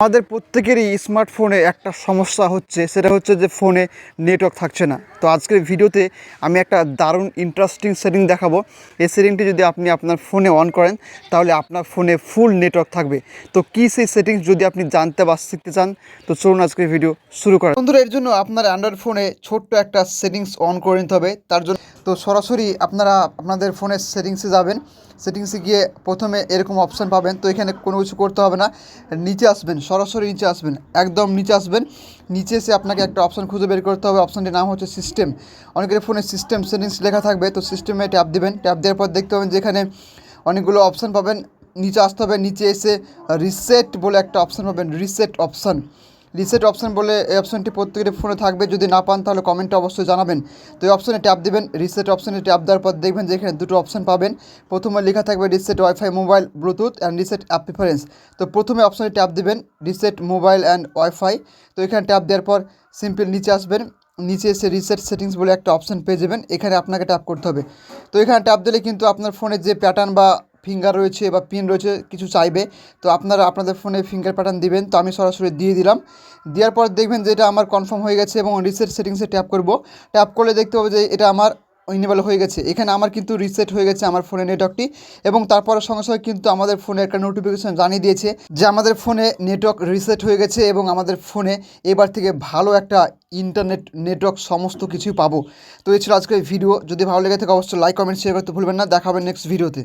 আমাদের প্রত্যেকেরই স্মার্টফোনে একটা সমস্যা হচ্ছে, সেটা হচ্ছে যে ফোনে নেটওয়ার্ক থাকছে না। তো আজকের ভিডিওতে আমি একটা দারুণ ইন্টারেস্টিং সেটিং দেখাবো। এই সেটিংটি যদি আপনি আপনার ফোনে অন করেন, তাহলে আপনার ফোনে ফুল নেটওয়ার্ক থাকবে। তো কী সেই সেটিংস যদি আপনি জানতে বা শিখতে চান, তো চলুন আজকের ভিডিও শুরু করেন বন্ধুরা, এর জন্য আপনার অ্যান্ড্রয়েড ফোনে ছোট্ট একটা সেটিংস অন করে নিতে হবে। তার জন্য তো সরাসরি আপনারা আপনাদের ফোনের সেটিংসে যাবেন। সেটিংসে গিয়ে প্রথমে এরকম অপশান পাবেন। তো এখানে কোনো কিছু করতে হবে না। নিচে আসবেন সরাসরি নিচে আসবেন, একদম নিচে আসবেন। নিচে এসে আপনাকে একটা অপশান খুঁজে বের করতে হবে। অপশানটির নাম হচ্ছে সিস্টেম অনেকের ফোনে সিস্টেম সেটিংস লেখা থাকবে, তো সিস্টেমে ট্যাপ দেবেন। ট্যাপ দেওয়ার পর দেখতে পাবেন যেখানে অনেকগুলো অপশান পাবেন। নিচে আসতে হবে, নিচে এসে রিসেট বলে একটা অপশান পাবেন রিসেট অপশান রিসেট অপশান বলে এই অপশানটি প্রত্যেকের ফোনে থাকবে। যদি না পান তাহলে কমেন্টে অবশ্যই জানাবেন। তো এই অপশানে ট্যাপ দেবেন। রিসেট অপশানে ট্যাপ দেওয়ার পর দেখবেন যে এখানে দুটো অপশান পাবেন। প্রথমে লেখা থাকবে reset WiFi mobile Bluetooth and reset app preference. তো প্রথমে অপশানে ট্যাপ দেবেন রিসেট মোবাইল অ্যান্ড ওয়াইফাই। তো এখানে ট্যাপ দেওয়ার পর সিম্পল নিচে আসবেন। নিচে এসে রিসেট সেটিংস বলে একটা অপশান পেয়ে যাবেন। এখানে আপনাকে ট্যাপ করতে হবে। তো এখানে ট্যাপ দিলে কিন্তু আপনার ফোনের যে প্যাটার্ন বা ফিঙ্গার রয়েছে বা পিন রয়েছে, কিছু চাইবে। তো আপনারা আপনাদের ফোনে ফিঙ্গার প্যাটার্ন দিবেন। তো আমি সরাসরি দিয়ে দিলাম। দেওয়ার পর দেখবেন যে এটা আমার কনফার্ম হয়ে গেছে এবং রিসেট সেটিংসে ট্যাপ করব। ট্যাপ করলে দেখতে পাবো যে এটা আমার ইনেবল হয়ে গেছে। এখানে আমার কিন্তু রিসেট হয়ে গেছে আমার ফোনে নেটওয়ার্কটি এবং তারপরে সঙ্গে সঙ্গে কিন্তু আমাদের ফোনে একটা নোটিফিকেশান জানিয়ে দিয়েছে যে আমাদের ফোনে নেটওয়ার্ক রিসেট হয়ে গেছে এবং আমাদের ফোনে এবার থেকে ভালো একটা ইন্টারনেট নেটওয়ার্ক সমস্ত কিছুই পাবো। তো এছাড়া আজকের ভিডিও যদি ভালো লেগে থাকে অবশ্যই লাইক কমেন্ট শেয়ার করতে ভুলবেন না। দেখাবেন নেক্সট ভিডিওতে